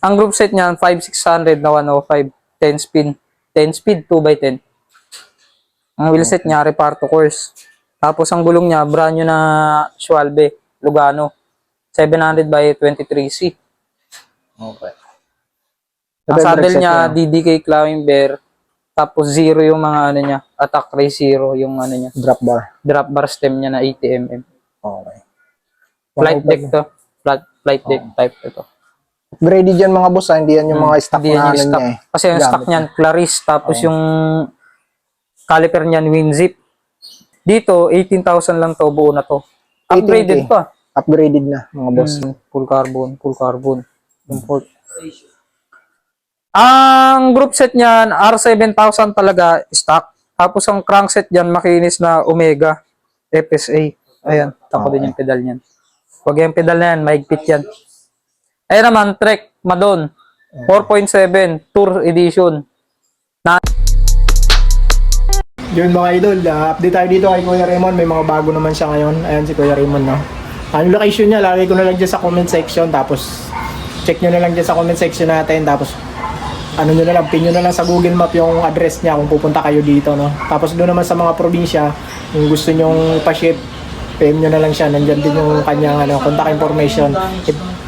Ang group set niyan, 5600 na 105. 10 speed. 10 speed, 2x10. Ang wheel set niya, reparto course. Tapos ang gulong niya, brand new na Schwalbe, Lugano. 700 by 23C. Okay. Ang saddle niya, DDK Climbing Bear. Tapos zero yung mga ano niya, attack ray zero yung ano niya. Drop bar. Drop bar stem niya na 80 mm. Okay. Flight deck to. Flight, flight deck type ito. Upgraded yan mga boss ha. Hindi yan yung mga stock Hindi yan na yung ano stock. niya eh. Kasi yung Gamit stock niyan, Claris. Tapos yung caliper niyan, WinZip. Dito, 18,000 lang to, buo na to. Upgraded 18K. pa. Upgraded na mga boss. Mm, full carbon, full carbon. Import. Ang group set niyan, R7000 talaga stock. Tapos ang crankset diyan makinis na Omega FSA. Ayan, tapo din yung pedal niyan. Huwag yung pedal na yan, mahigpit yan. Ayan naman, Trek Madon. 4.7 Tour Edition. Yun mga idol, ah, update tayo dito kay Kuya Raymond. May mga bago naman siya ngayon. Ayan si Kuya Raymond, no? Ang location niya, lagay ko na lang dyan sa comment section. Tapos, check nyo na lang dyan sa comment section natin. Tapos, ano nyo na lang, pin nyo na lang sa Google Map yung address niya kung pupunta kayo dito, no? Tapos doon naman sa mga probinsya, kung gusto nyong pa-ship, PM nyo na lang siya. Nandyan din yung kanyang ano, contact information,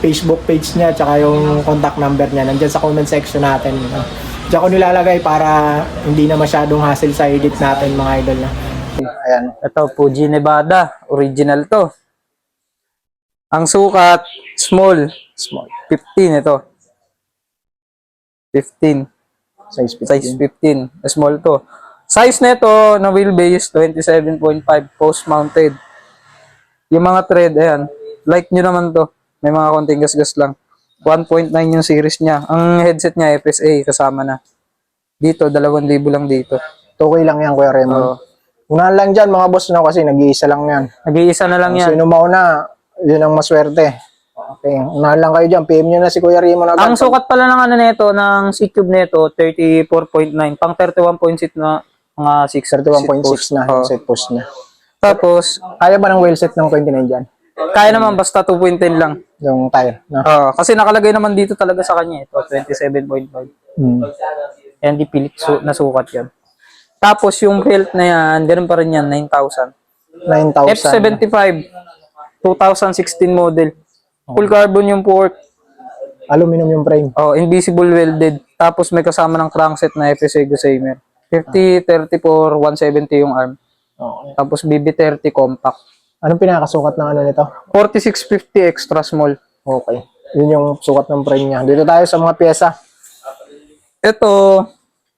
Facebook page niya, tsaka yung contact number niya. Nandyan sa comment section natin. Diyan ko nilalagay para hindi na masyadong hassle sa edit natin mga idol. No? Ayan. Ito, Fuji Nevada. Original to. Ang sukat, small. Small. 15 ito. 15. Size 15. Size 15. Small to. Size nito na wheelbase 27.5 post mounted. Yung mga thread ayan. Like nyo naman to. May mga konting gasgas lang. 1.9 yung series niya. Ang headset niya FSA kasama na. Dito 2,000 lang dito. Okay lang yan, Kuya Raymond. Oo. Unahan lang dyan, mga boss, no? Kasi nag-iisa lang yan. Nag-iisa na lang yan. Sino mauna, yun ang maswerte. Okay, unahan lang kayo dyan. PM nyo na si Kuya Raymond agad. Ang sukat pala ng ano nito, ng C-Cube nito, 34.9. Pang 31.6 na mga 6 31.6 na set post niya. Tapos, Kaya ba ng wheel set ng 29 dyan? kaya naman basta 2.10 lang. Yung tire, no? Ah, kasi nakalagay naman dito talaga sa kanya ito, 27.5. Hmm. Yan, di pilit su- na sukat yan. Tapos yung belt na yan, ganun pa rin yan, 9,000. 9,000. F75, 2016 model. Full carbon yung port. Aluminum yung frame. Oh, invisible welded. Tapos may kasama ng crankset na FSA Gossamer. 50, 34, 170 yung arm. Okay. Tapos BB30 compact. Anong pinakasukat ng ano nito? 4650 extra small. Okay. Yun yung sukat ng frame niya. Dito tayo sa mga pyesa. Ito,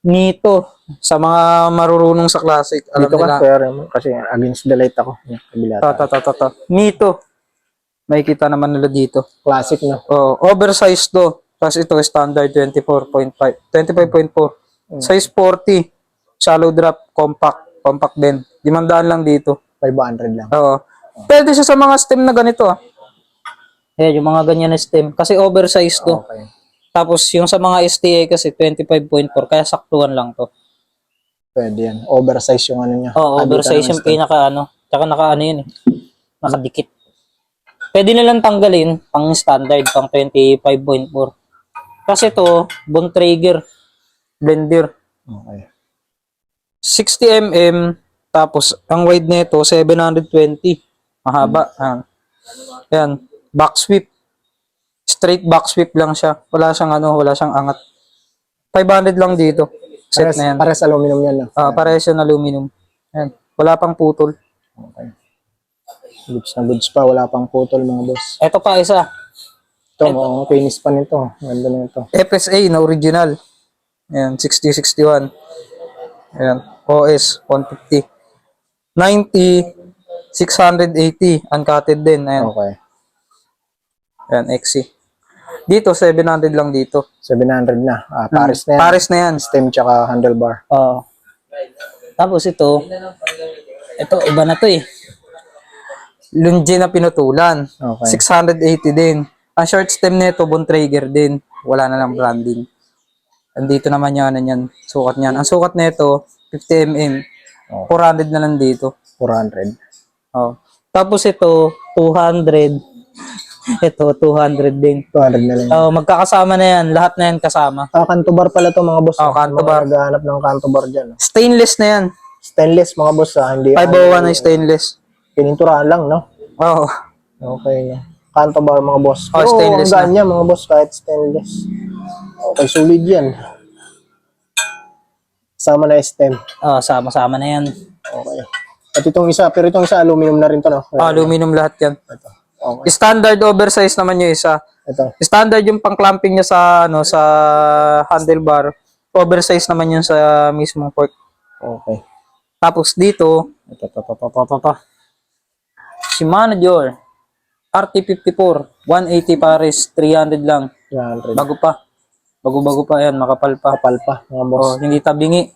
Nito. Sa mga marurunong sa classic, alam Dito ka, nila. Raymond. Kasi against the light ako. Kabila Ta, ta, ta, ta, ta. Nito. Makikita naman nila dito. Classic, no? Oh, oversized to. Tapos ito standard 24.5. 25.4. Size 40. Shallow drop, compact. Compact din. 500 lang dito. 500 lang. Oo. Pwede siya sa mga stem na ganito ah. Ayan, yung mga ganyan na stem. Kasi oversized to. Okay. Tapos yung sa mga STA kasi 25.4. Kaya saktuhan lang to. Pwede yan. Oversize yung ano niya. Oo, Habitan oversize ng yung pinaka ano. Tsaka naka ano yun eh. Nakadikit. Pwede nilang tanggalin pang standard, pang 25.4. Kasi to, bone trigger, blender. Okay. 60 mm, tapos ang wide nito 720. Mahaba. Ayan. Ayan. Back sweep. Straight back sweep lang siya. Wala siyang ano, wala siyang angat. 500 lang dito. Set Pares, na yan. pares aluminum yan, no? Ah, parehas yung aluminum. Ayan. Wala pang putol. Okay. Goods na goods pa. Wala pang putol, mga boss. Ito pa isa. Ito, mukhang finish pa nito. Ganda na ito. FSA na original. Ayan, 6061. Ayan, OS 150. 90, 680, uncutted din. Ayan, Okay. ayan XC. Dito, 700 lang dito. 700 na. Ah, Paris na yan. Pares na yan. Stem tsaka handlebar. Oo. Tapos ito, ito, iba na to eh. Lunge na pinutulan. Okay. 680 din. Ang short stem nito, bone trigger din. Wala na lang branding. Andito naman yung ano yan, sukat niyan. Ang sukat nito, 50 mm. Oh. 400 na lang dito. 400. Oh. Tapos ito, 200. Ito, 200 din. 200 na lang. Oh, magkakasama na yan. Lahat na yan kasama. Ah, kanto bar pala to mga boss. Oh, kanto bar. Naghahanap ng kanto bar dyan. ah. Stainless na yan. Stainless mga boss ah. Hindi 501 na stainless. Pininturahan lang, no? Oo. Okay na. Kanto bar mga boss. Oh, stainless niya mga boss kahit stainless. Okay, solid yan. Sama na stem. Oh, sama-sama na yan. Okay. At itong isa, pero itong isa aluminum na rin to, no? Aluminum lahat yan. Ito. Okay. Standard oversize naman yung isa. Ito. Standard yung pang-clamping niya sa ano sa handlebar. Oversize naman yun sa mismong fork. Okay. Tapos dito, ito, ito, ito, ito, ito, ito. Shimano Dior RT54 180 pares 300 lang. 300. Bago pa. Bago-bago pa yan, makapal pa. Kapal pa, mga boss. Oh, hindi tabingi.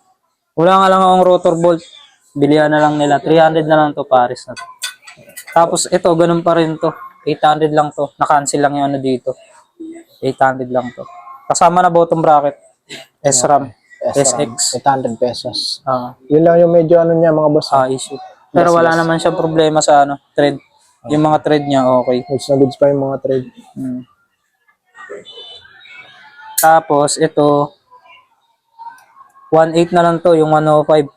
Wala nga lang akong rotor bolt. Bilihan na lang nila. 300 na lang to pares na to. Tapos ito, ganun pa rin to. 800 lang to. Na-cancel lang yung ano dito. 800 lang to. Kasama na bottom bracket. SRAM. SX. 800 pesos. Ah, Yun lang yung medyo ano niya, mga boss. ah, issue. Pero wala naman siyang problema sa ano, thread. Yung mga thread niya, okay. Goods na goods pa yung mga trade. Hmm. Tapos, ito, 1.8 na lang to, yung 105.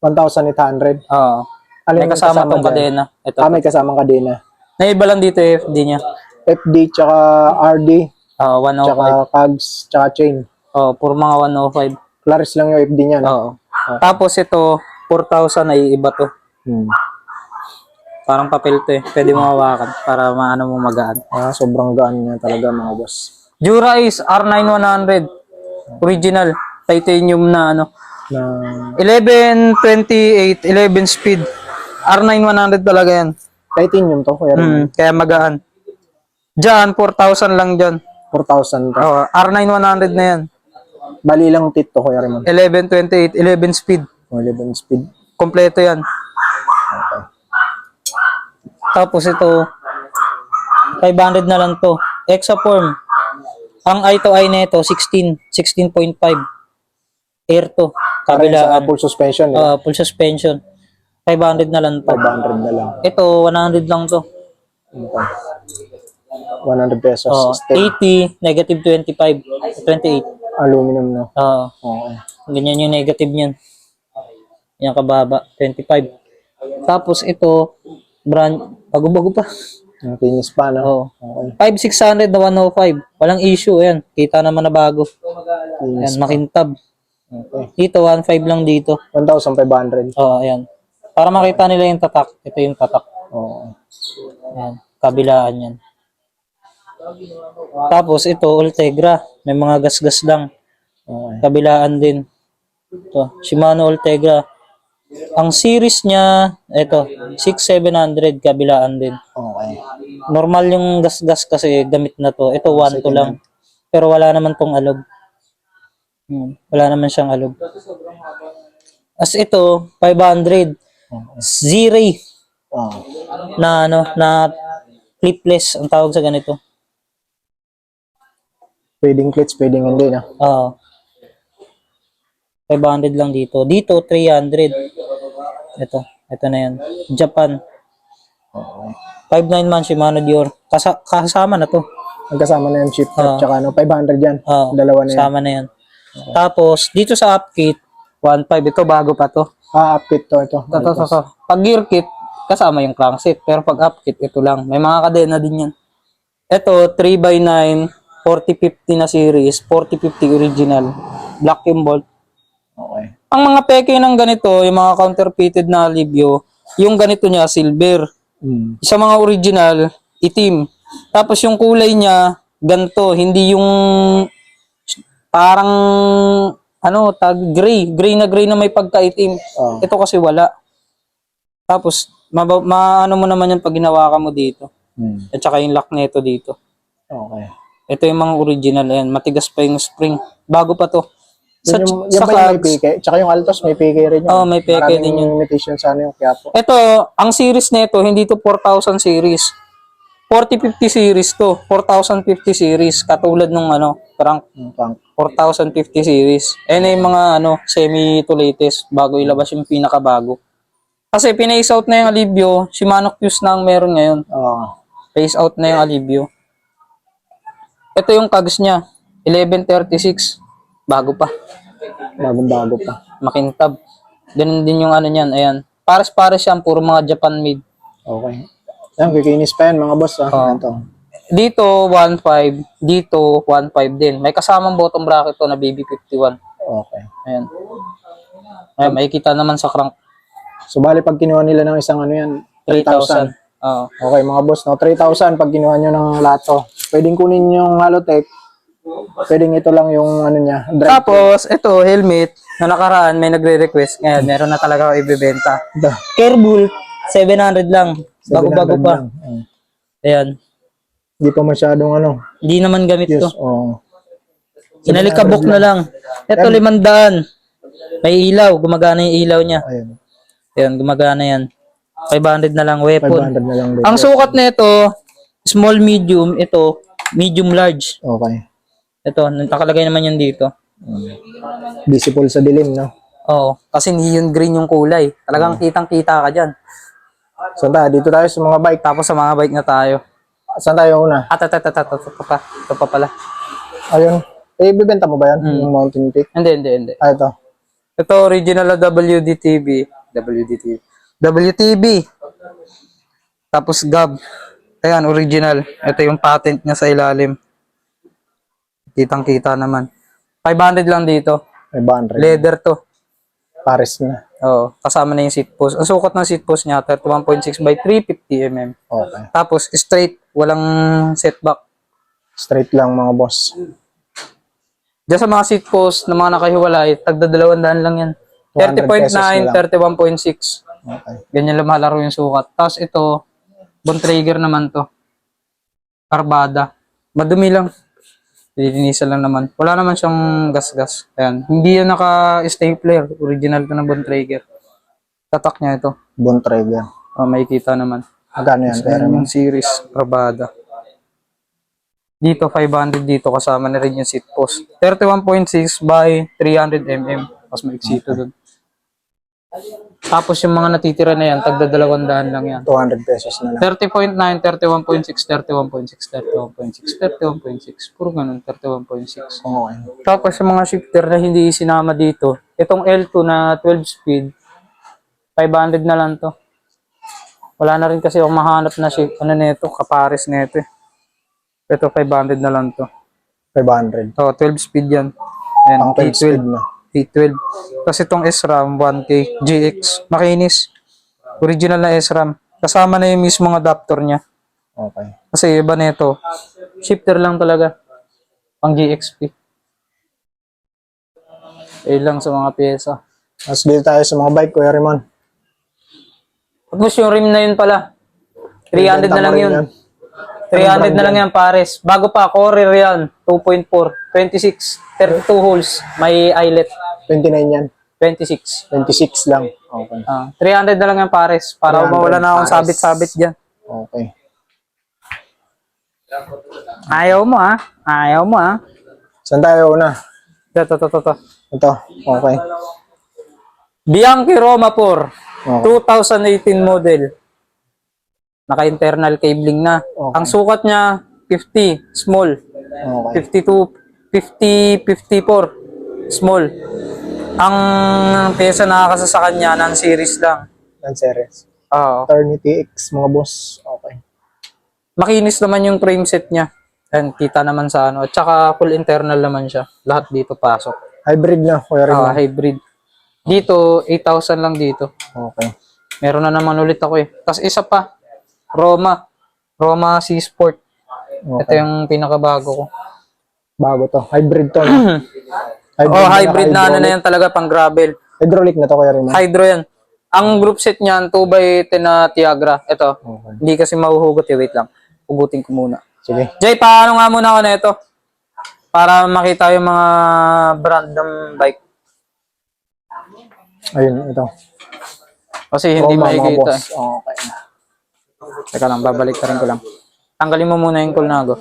1,800. Oo. Alin May kasama tong dyan? kadena. Ito. Ah, may kasamang kadena. Naiba lang dito yung FD niya. FD, tsaka RD, Oo, 105. tsaka CAGS, tsaka chain. Oo, puro mga 105. Claris lang yung FD niya, no? Oo. Tapos ito, 4,000 ay iba to. Hmm. Parang papel to eh. Pwede mo hawakan para maano mo magaan. Ah, sobrang gaan niya talaga, mga boss. Jura is R9100. Original. Titanium na ano. Na 1128, 11 speed. R9100 talaga yan. titanium to, kuya. Hmm, kaya magaan. Diyan, 4,000 lang dyan. 4,000 to. Oh, R9100 na yan. Bali lang tit to, kuya Raymond. 1128, 11 speed. 11 speed. Kompleto yan. Tapos ito, 500 na lang to. Exaform. Ang eye to eye nito 16, 16.5. Air to. Parang sa Kabilaan. full suspension. Uh, full suspension. 500 na lang to. 500 na lang. Ito, 100 lang to. Okay. 100 pesos. Oh, Step 80, negative 25, 28. aluminum, no? Oo. Okay. Ganyan yung negative niyan. Yan kababa, 25. Tapos ito, brand, bago-bago pa. Ang kinis pa, no? Oo. Okay. 5,600 na 105. Walang issue, ayan. Kita naman na bago. Ayan, makintab. Okay. Dito, 1.5 lang dito. 1,500. Oo, ayan. Para makita nila yung tatak. Ito yung tatak. Oo. Ayan, kabilaan yan. Tapos ito, Ultegra. May mga gas-gas lang. Okay. Kabilaan din. Ito, Shimano Ultegra. Ang series niya, ito, 6700 kabilaan din. Okay. Normal yung gas-gas kasi gamit na to. Ito, 1 to lang. Pero wala naman tong alog. Hmm, wala naman siyang alog. As ito, 500. Zero Oh. na ano, na clipless ang tawag sa ganito. Pwedeng clutch, pwedeng hindi, no? Oo. 500 lang dito. Dito, 300. Ito. Ito na yan. Japan. Okay. 5.9 man Shimano Dior. Kasa kasama na to. Magkasama na yung chip Oo. tsaka ano, 500 yan. Oo. Dalawa na yan. Kasama na yan. Tapos, dito sa upkit, 1.5. Ito, bago pa to. Ah, upkit to, ito. Ito, ito, ito. Pag gear kit, kasama yung crankset. Pero pag upkit, ito lang. May mga kadena din yan. Ito, 3x9, 4050 na series, 4050 original. Black yung bolt. Okay. Ang mga peke ng ganito, yung mga counterfeited na Libyo, yung ganito niya, silver. Hmm. Sa mga original, itim. Tapos yung kulay niya, ganto, hindi yung parang ano, tag gray, gray na gray na may pagkaitim. Oh. Ito kasi wala. Tapos maano mo naman yan pag ginawa ka mo dito. Hmm. At saka yung lock nito dito. Okay. Ito yung mga original ayan, matigas pa yung spring. Bago pa to. Sa, Yan yung, sa yan yung may peke? Tsaka yung Altos, may peke rin yun. Oo, may peke Maraming din yun. limitation sa ano yung Quiapo. Ito, ang series nito, hindi to 4000 series. 4050 series to. 4050 series. Katulad nung ano, Yung tank. 4050 series. Ayan na yung mga ano, semi to latest bago ilabas yung pinakabago. Kasi pina-out na yung Alibio, Shimano Qs na ang meron ngayon. Oo. Phase out na yung Alivio. Ito yung kags niya. 1136. Bago pa. Bagong-bago pa. Makintab. Ganun din yung ano niyan. Ayan. Pares-pares yan. Puro mga Japan made. Okay. Yan, kikinis pa yan mga boss. Ah. Oo. Ito. Dito, 1.5. Dito, 1.5 din. May kasamang bottom bracket to na BB51. Okay. Ayan. Ayan, makikita naman sa crank. So, bali pag kinuha nila ng isang ano yan, 3,000. 3,000. Oo. Okay, mga boss, no? 3,000 pag kinuha nyo ng lato. Pwedeng kunin yung Halotech. Pwedeng ito lang yung ano niya. Drive. Tapos, ito, helmet. Na nakaraan, may nagre-request. Ngayon, meron na talaga ako ibibenta. Ito. Carebull, 700 lang. Bago-bago 700 pa. Ayan. Hindi pa masyadong ano. Hindi naman gamit Yes, to. oo. Sinalikabok na lang. Ito, limandaan. May ilaw. Gumagana yung ilaw niya. Ayun. Ayan, gumagana yan. 500 na lang weapon. 500 na lang. Ang sukat na ito, small, medium. Ito, medium, large. Okay. Ito, nakalagay naman yan dito. Visible sa dilim, no? Oo, kasi neon green yung kulay. Talagang kitang-kita ka dyan. Saan tayo? Dito tayo sa mga bike. Tapos sa mga bike na tayo. Saan tayo una? At at at at at at at pa. Ito pa pala. Ayun. Eh, bibenta mo ba yan? Yung Mountain Peak? Hindi, hindi, hindi. Ah, ito. Ito original na WDTV. WDTV. WTB. Tapos GAB. Ayan, original. Ito yung patent niya sa ilalim. Kitang-kita naman. 500 lang dito. May boundary. Leather to. Pares na. Oo, kasama na yung seat post. Ang sukat ng seat post niya, 31.6 by 350 mm. Okay. Tapos straight, walang setback. Straight lang mga boss. Diyan sa mga seat post na mga nakahiwalay, tagda dalawang daan lang yan. 200 pesos na 30.9, lang. 31.6. Okay. Ganyan lang malaro yung sukat. Tapos ito, Bontrager naman to. Carbada. Madumi lang. Lilinisan lang naman. Wala naman siyang gas-gas. Ayan. Hindi yan naka-stapler. Original to ng Bontrager. Tatak niya ito. Bon trigger. Oh, makikita naman. Magkano yan? Pero Ayan yung series. Carbada. Dito, 500 dito. Kasama na rin yung seat post. 31.6 by 300 mm. Mas maiksi ito dun. Tapos yung mga natitira na yan, tagda dalawang daan lang yan. 200 pesos na lang. 30.9, 31.6, 31.6, 31.6, 31.6. Puro ganun, 31.6. Okay. Tapos yung mga shifter na hindi isinama dito, itong L2 na 12 speed, 500 na lang to. Wala na rin kasi akong mahanap na shift, ano nito, kapares nito eh. Ito 500 na lang to. 500. So, 12 speed yan. Ayan, Ang 12 speed T12. na. T12. Tapos itong SRAM 1K GX, makinis. Original na SRAM. Kasama na yung mismong adapter niya. Okay. Kasi iba nito. Shifter lang talaga. Pang GXP. Eh lang sa mga pyesa. Mas dito tayo sa mga bike, Kuya Ramon. Tapos yung rim na yun pala. 300 na lang yun. yan. 300 na lang yan pares. Bago pa, Corer yan. 2.4. 26. 32 holes. May eyelet. 29 yan. 26. 26 lang. Okay. Ah, 300 na lang yan pares. Para 300 mawala na akong pares. sabit-sabit dyan. Okay. Ayaw mo ah. Ayaw mo ah. Saan tayo una? Ito, ito, ito, ito. Ito. Okay. Bianchi Roma 4. Okay. 2018 model. Naka-internal cabling na. Okay. Ang sukat niya, 50, small. Okay. 52, 50, 54, small. Ang pyesa na nakakasa sa kanya, non-series lang. Lanceres. Oo. Eternity X, mga boss. Okay. Makinis naman yung frame set niya. And kita naman sa ano. At saka full internal naman siya. Lahat dito pasok. Hybrid na, Kuya Ramon. Ah, hybrid. Dito, 8,000 lang dito. Okay. Meron na naman ulit ako eh. Tapos isa pa, Roma. Roma C Sport. Ito Okay. yung pinakabago ko. Bago to. Hybrid to. No? Oh, hybrid na ano naka-hydraulic. na yan talaga pang gravel. Hydraulic na to, Kuya Ramon. Hydro yan. Ang group set niyan, 2x10 na Tiagra. Ito. Okay. Hindi kasi mahuhugot eh. Wait lang. Hugutin ko muna. Sige. Jay, paano nga muna ako na ito? Para makita yung mga brand ng bike. Ayun, ito. Kasi hindi Roma, makikita. boss. Okay. eh. Teka lang, babalik ka rin ko lang. Tanggalin mo muna yung Colnago.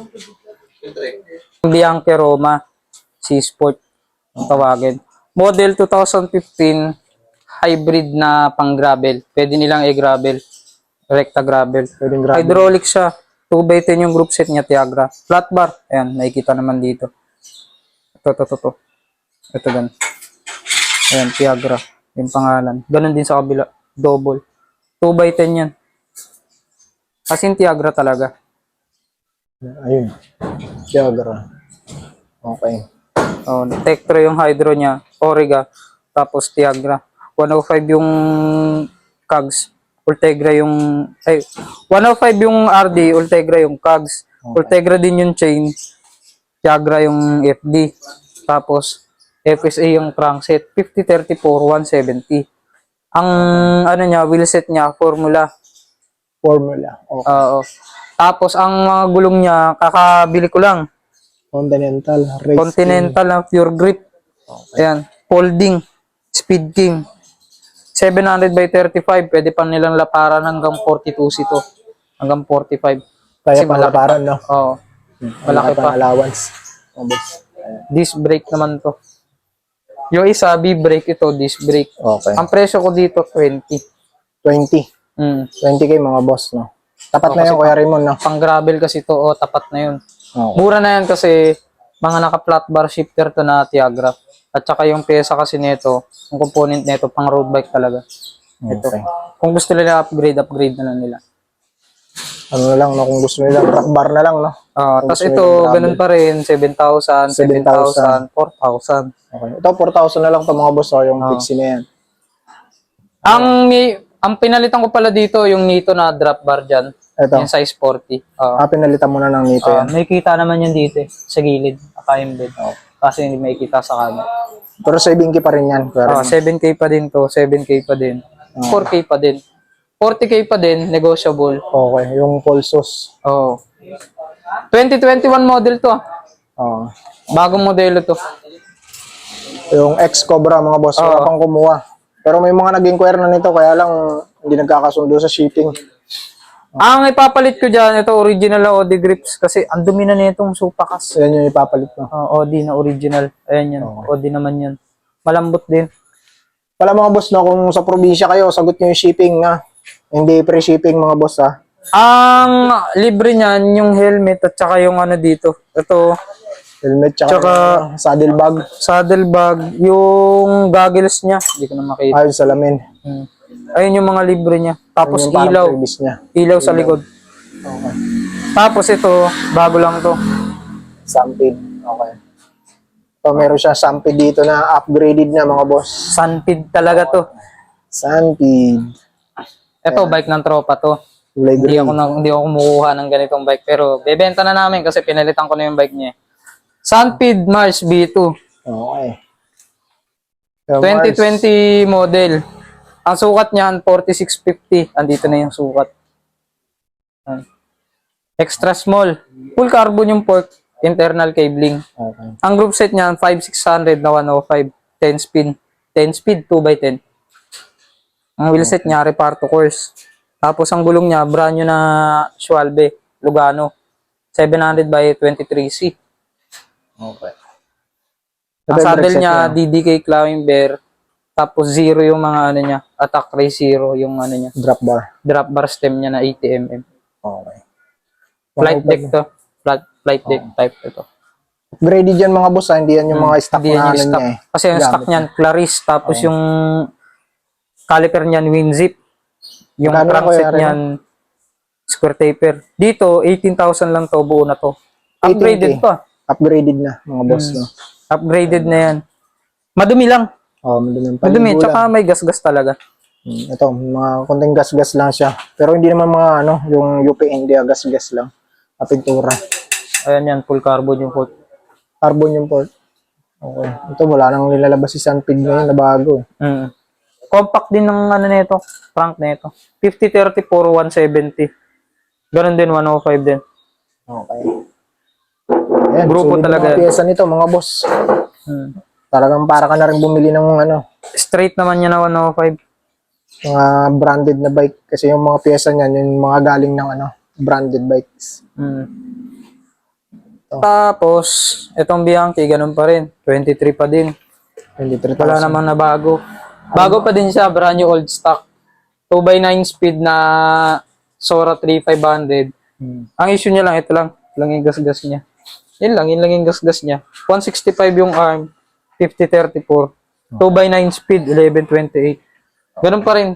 Bianchi Roma C-Sport ang tawagin. Model 2015 hybrid na pang gravel. Pwede nilang i-gravel. Recta gravel. Pwedeng grabe. Hydraulic siya. 2x10 yung group set niya, Tiagra. Flat bar, ayan, nakikita naman dito. Ito, ito, ito, ito. Ito gan. Ayan, Tiagra. Yung pangalan. Ganon din sa kabila. Double. 2x10 yan. Kasi yung Tiagra talaga. Ayun. Diagra. Okay. Oh, Tektro yung hydro niya, Origa, tapos Tiagra. 105 yung Cogs, Ultegra yung ay 105 yung RD, Ultegra yung Cogs. Ultegra din yung chain, Tiagra yung FD. Tapos FSA yung crankset, 5034 170. Ang ano niya, wheelset niya, formula. Formula. Okay. Oo. Tapos ang mga gulong niya, kakabili ko lang. Continental. Race Continental na pure grip. Ayan. Folding. Speed King. 700 by 35. Pwede pa nilang laparan hanggang 42 ito. Hanggang 45. Kaya Kasi malaki laparan, no? Oo. Malaki pa. allowance. Oh, boss. Disc brake naman to. Yung isa, B-brake ito, disc brake. Okay. Ang presyo ko dito, 20. 20. Mm. 20k mga boss, no? Tapat Oh, na yun, Kuya Raymond, no? Pang gravel kasi to, oh, tapat na yun. Okay. Mura na yan kasi mga naka-flat bar shifter to na Tiagra. At saka yung pyesa kasi nito, yung component nito, pang road bike talaga. Ito. Okay. Kung gusto nila upgrade, upgrade na lang nila. Ano na lang, no? Kung gusto nila, rock bar na lang, no? Ah, Kung tapos ito, ganun pa rin, 7,000, 7,000, 4,000. Okay. Ito, 4,000 na lang to mga boss, oh, yung Oh. fixie na yan. Ang ang pinalitan ko pala dito, yung nito na drop bar dyan. Ito. Yung size 40. Ah, Ah, pinalitan mo na ng nito ah, yan. may kita naman yan dito eh, sa gilid, naka-embed. Kasi hindi may kita sa kanan. Pero 7k pa rin yan, Ah, Raymond. 7K pa din to, 7K pa din. 4K pa din. 40K pa din, negotiable. Okay, yung pulsos. Oh. 2021 model to. ah. Oh. Bagong modelo to. Yung ex-Cobra mga boss, wala Oo. pang kumuha. Pero may mga nag-inquire na nito, kaya lang hindi nagkakasundo sa shipping. Ang ipapalit ko dyan, ito original na OD grips kasi ang dumi na nitong supakas. Yan yung ipapalit mo. Oh, OD na original. Ayan yan. OD naman yan. Malambot din. Pala mga boss, no, kung sa probinsya kayo, sagot nyo yung shipping na. Hindi free shipping mga boss ha. Ang libre niyan, yung helmet at saka yung ano dito. Ito, Helmet tsaka, Tsaka- yung saddle bag. saddle bag, yung goggles niya. Hindi ko na makita. Ayun, salamin. Hmm. Ayun yung mga libre niya. Tapos Yung parang ilaw. previous niya. Ilaw sa likod. Okay. Tapos ito, bago lang to. Sampid. Okay. So, meron siya sampid dito na upgraded na mga boss. Sunpid talaga to. Sampid. Ito, bike ng tropa to. Kulay Hindi green. ako, na, hindi ako kumukuha ng ganitong bike. Pero bebenta na namin kasi pinalitan ko na yung bike niya. Sunpid Mars B2. Okay. So, Mars, 2020 model. Ang sukat niyan, 4650. Andito na yung sukat. Ayan. Extra small. Full carbon yung port. Internal cabling. Okay. Ang group set niyan, 5600 na 105. 10 spin. 10 speed, 2x10. Ang wheel set niya, reparto course. Tapos ang gulong niya, brand new na Schwalbe, Lugano. 700 by 23C. Okay. Ang saddle niya, DDK Climber. Tapos zero yung mga ano niya. Attack ray zero yung ano niya. Drop bar. Drop bar stem niya na 80mm. Okay. Flight deck to. Flight, flight deck type ito. Upgraded yan mga boss ha. Hindi yan yung mga stock Hindi yan na yung ano stock. niya eh. Kasi yung Gamit stock niyan, Claris. Tapos yung caliper niyan, WinZip. Yung na, crankset niyan, square taper. Dito, 18,000 lang to, buo na to. 18K. Upgraded pa. Upgraded na mga boss Hmm. no. Upgraded na yan. Madumi lang. Oh, madumi pa. Madumi. Tsaka may gas-gas talaga. Ito, mga konting gas-gas lang siya. Pero hindi naman mga ano, yung UP hindi ah, gas-gas lang. Na pintura. Ayan yan, full carbon yung port. Carbon yung port. Okay. Ito, wala nang nilalabas si Sunpig ngayon na bago. Mm. Compact din ng ano nito, crank nito. 50-30 puro 170. Ganon din 105 din. Okay. Ayan, Grupo talaga mga yan. pyesa nito, mga boss. Mm. Talagang para ka na rin bumili ng ano, Straight naman yan na 105. mga branded na bike. Kasi yung mga pyesa niyan, yung mga galing ng ano, branded bikes. Mm. Tapos, itong Bianchi, ganun pa rin. 23 pa din. 23,000. Wala namang na bago. Bago pa din siya, brand new old stock. 2x9 speed na Sora 3500. Hmm. Ang issue niya lang, ito lang. Ito lang yung gas-gas niya. Yun lang, yun lang yung gas-gas niya. 165 yung arm, 5034. 2x9 speed, 1128. Ganun pa rin.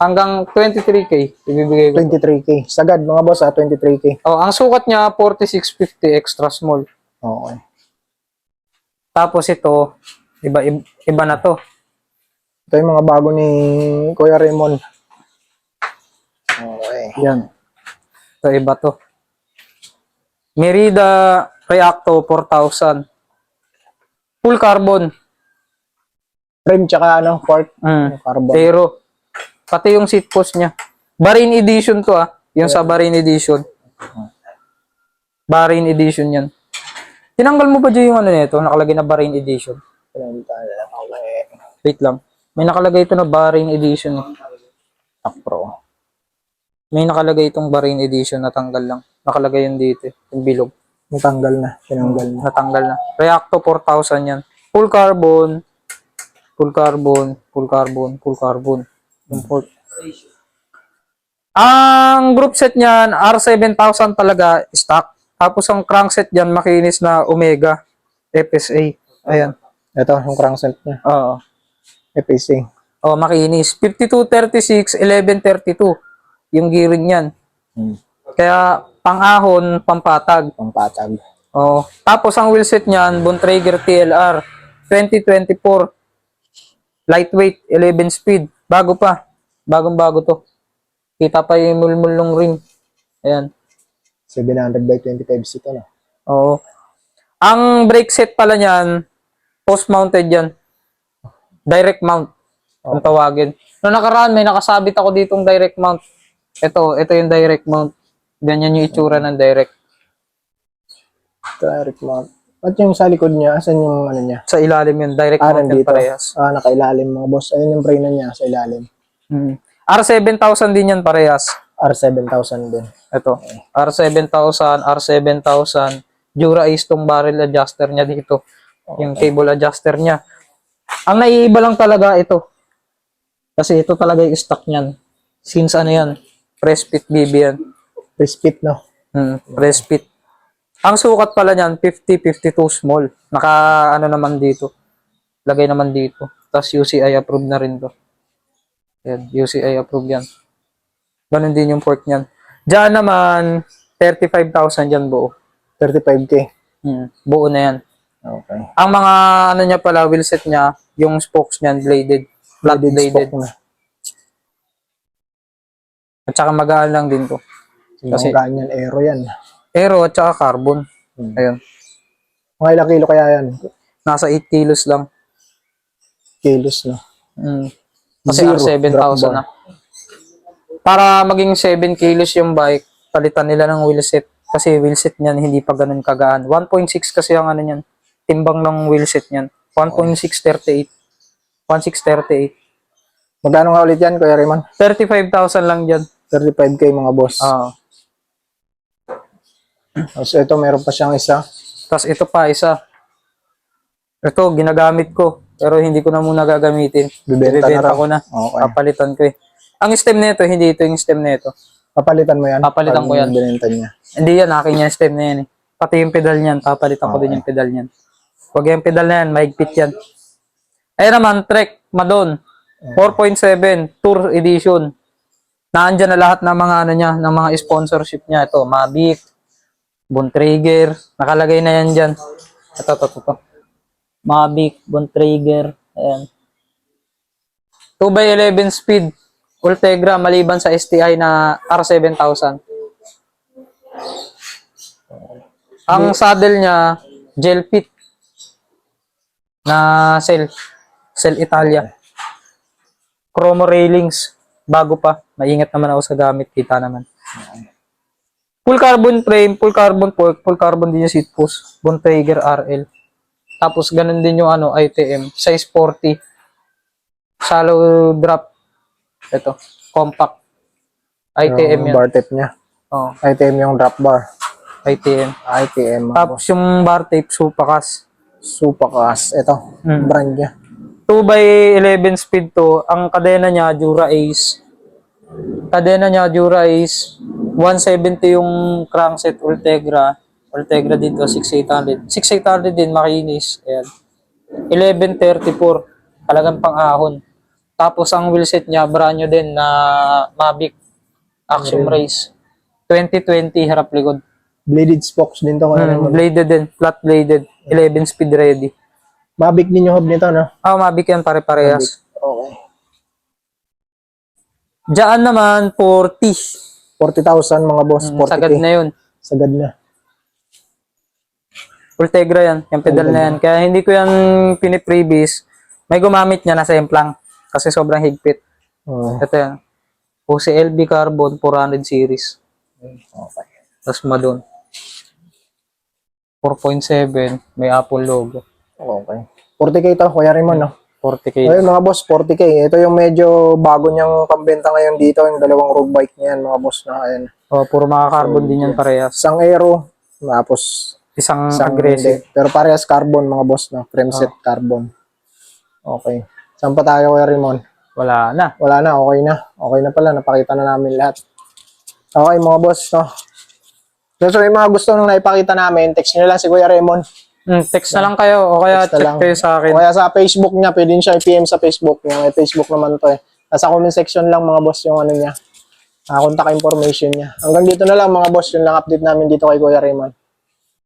Hanggang 23k, ibibigay ko. 23k. Sagad mga boss ah, 23k. Oh, ang sukat niya, 4650 extra small. Okay. Tapos ito, iba, iba na to. Ito yung mga bago ni Kuya Raymond. Okay. Yan. Ito, iba to. Merida Reacto 4000. Full carbon. Rim tsaka ano, fork. Mm. Carbon. Pero, pati yung seat post niya. Barin edition to ah. Yung sa Barin edition. Barin edition yan. Tinanggal mo ba dyan yung ano nito? Nakalagay na Barin edition. Wait lang. May nakalagay ito na Barin edition. Tak Pro. May nakalagay itong Barin edition. Natanggal lang. Nakalagay yun dito. eh, Yung bilog. Natanggal na. Tinanggal na. Natanggal na. Reacto 4000 yan. Full carbon. Full carbon. Full carbon. Full carbon. Full. Ang group set niyan, R7000 talaga stock. Tapos ang crankset diyan makinis na Omega FSA. Ayan. Ito, yung crankset niya. Oo. FAC. Oh, makinis. 5236, 1132. Yung gearing niyan. Hmm. Kaya pang-ahon, pampatag. Pampatag. Oh, tapos ang wheelset niyan, Bontrager TLR 2024. Lightweight, 11 speed. Bago pa. Bagong bago to. Kita pa yung mulmul ng rim. Ayan. 700 by 25 seat ano. Oo. Ang brake set pala niyan, post-mounted yan. Direct mount. Ang tawagin. Noong nakaraan, may nakasabit ako ditong direct mount. Ito, ito yung direct mount. Ganyan yung itsura ng direct. Direct mount. At yung sa likod niya, asan yung ano niya? Sa ilalim yun, direct Ah, mount parehas. Ah, nakailalim mga boss. Ayun yung brain niya sa ilalim. Mm. R7000 din yan parehas. R7000 din. Ito. R7000, R7000. Jura Ace tong barrel adjuster niya dito. Yung cable adjuster niya. Ang naiiba lang talaga ito. Kasi ito talaga yung stock niyan. Since ano yan? Press fit BB yan. Press fit, no? Hmm, press fit. Ang sukat pala niyan, 50-52 small. Naka ano naman dito. Lagay naman dito. Tapos UCI approved na rin to. Yan, UCI approved yan. Ganun din yung port niyan. Diyan naman, 35,000 yan buo. 35k. Hmm, buo na yan. Okay. Ang mga ano niya pala, wheelset niya, yung spokes niyan, bladed. Flat Bladed bladed. na. At saka magaan lang din to. Kasi Kasi- ganyan, aero yan. Aero at saka carbon. Hmm. Ayun. Mga ilang kilo kaya yan? Nasa 8 kilos lang. Kilos, no? Mm. Kasi Zero, ang 7,000 drop na. Para maging 7 kilos yung bike, palitan nila ng wheelset. Kasi wheelset niyan hindi pa ganun kagaan. 1.6 kasi ang ano niyan. Timbang ng wheelset niyan. 1.638. 1.638. Magkano nga ulit yan, Kuya Raymond? 35,000 lang dyan. 35k mga boss. Ah. Tapos ito, meron pa siyang isa. Tapos ito pa, isa. Ito, ginagamit ko. Pero hindi ko na muna gagamitin. Bibenta na Bibenta raw. ko na. Okay. Papalitan ko eh. Ang stem nito, hindi ito yung stem nito. Papalitan mo yan? Papalitan ko yan. Binenta niya. Hindi yan, akin yung stem na yan eh. Pati yung pedal niyan, papalitan ko din yung pedal niyan. Huwag yung pedal na yan, mahigpit yan. Ayun naman, Trek, Madon. 4.7, Tour Edition. Naandyan na lahat ng mga ano niya, ng mga sponsorship niya. Ito, Mavic, Bontrager, nakalagay na yan dyan. Ito, ito, ito, ito. Mavic, Bontrager, ayan. 2x11 speed, Ultegra, maliban sa STI na R7000. Ang saddle niya, gel fit na Cell. Cell Italia. Chromo railings. Bago pa. Maingat naman ako sa gamit. Kita naman. Full carbon frame, full carbon fork, full carbon din yung seat post. Bontrager RL. Tapos ganun din yung ano, ITM. Size 40. Shallow drop. Ito. Compact. ITM Yung yan. bar tape niya. Oh, ITM yung drop bar. ITM. ITM. Tapos yung bar tape, Supakas. Supakas. Ito, Mm. brand niya. 2x11 speed to. Ang kadena niya, Dura Ace. Kadena niya, Dura Ace. 170 yung crankset Ultegra. Ultegra dito, 6800. 6800 din, makinis. Ayan. 1134. Talagang pang-ahon. Tapos ang wheelset niya, brand new din na Mavic Action Race. 2020 harap likod. Bladed spokes din to. Mm, bladed din, flat bladed. 11 speed ready. Mabic din yung hub nito, no? Ah, Mavic yan pare-parehas. Okay. Diyan naman, 40. 40,000 mga boss. 40k. Sagad na yun. Sagad na. Ultegra yan, yung pedal na yan. Kaya hindi ko yan piniprevious. May gumamit niya na sa implang kasi sobrang higpit. Oh, Ito yan. OCLB Carbon 400 series. okay. Tapos madon. 4.7, may Apple logo. Okay. 40k to, Kuya Raymond, no? 40k. Ayun mga boss, 40k. Ito yung medyo bago niyang pambenta ngayon dito, yung dalawang road bike niyan, mga boss na ayun. Oh, puro mga carbon din yan parehas. Isang aero, tapos Isang, isang aggressive. hindi. Pero parehas carbon mga boss na, frame set carbon. Okay. Saan pa tayo Kuya Raymond? Wala na. Wala na, okay na. Okay na pala, napakita na namin lahat. Okay mga boss, no? So, so yung mga gusto nung naipakita namin, text nyo lang si Kuya Raymond. Hmm, text na lang kayo o kaya Text na check lang. kayo sa akin. O kaya sa Facebook niya, pwede siya i-PM sa Facebook niya. May Facebook naman to eh. Nasa comment section lang mga boss yung ano niya. Ah, contact information niya. Hanggang dito na lang mga boss, yun lang update namin dito kay Kuya Raymond.